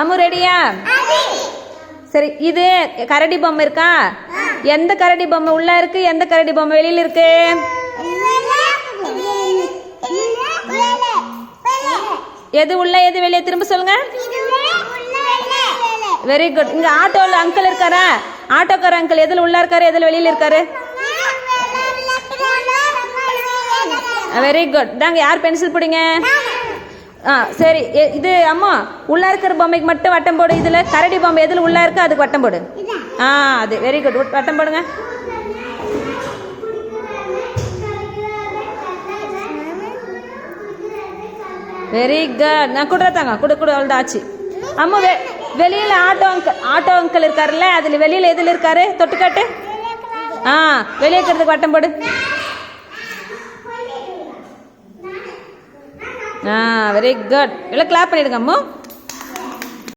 அம்மு ரெடியா சரி இது கரடி பொம்மை இருக்கா? எந்த கரடி பொம்மை? உள்ள இருக்கு எந்த கரடி பொம்மை? வெளியில இருக்கு. எது உள்ள எது வெளியே? திரும்ப சொல்லுங்க. வெரி குட் இங்க ஆட்டோல அங்கிள் இருக்காரா? ஆட்டோக்கார அங்கிள் எதுல உள்ள இருக்காரு? எதுல வெளியில இருக்காரு? வெரி குட் தாங்க யார் பென்சில் பிடிங்க? ஆ சரி. எ- இது அம்மா உள்ள இருக்கிற பொம்மைக்கு மட்டும் வட்டம் போடு. இதுல கரடி பொம்மை எதுல உள்ள இருக்கு அதுக்கு வட்டம் போடு. ஆ அது வெரி குட் வட்டம் போடுங்க. வெரி குட் நான் கொடுத்தாங்க கொடு கொடு அவ்வளோதான் ஆச்சு. அம்மா வெ வெளியில் ஆட்டோ அங்கிள் ஆட்டோ அங்கிள் இருக்காருல்ல அதில் வெளியில் எதில் இருக்காரு? தொட்டுக்காட்டு? ஆ வெளியே இருக்கிறதுக்கு வட்டம் போடு. வெரி குட் எல்லாம் கிளாப் பண்ணிடுங்க அம்மா.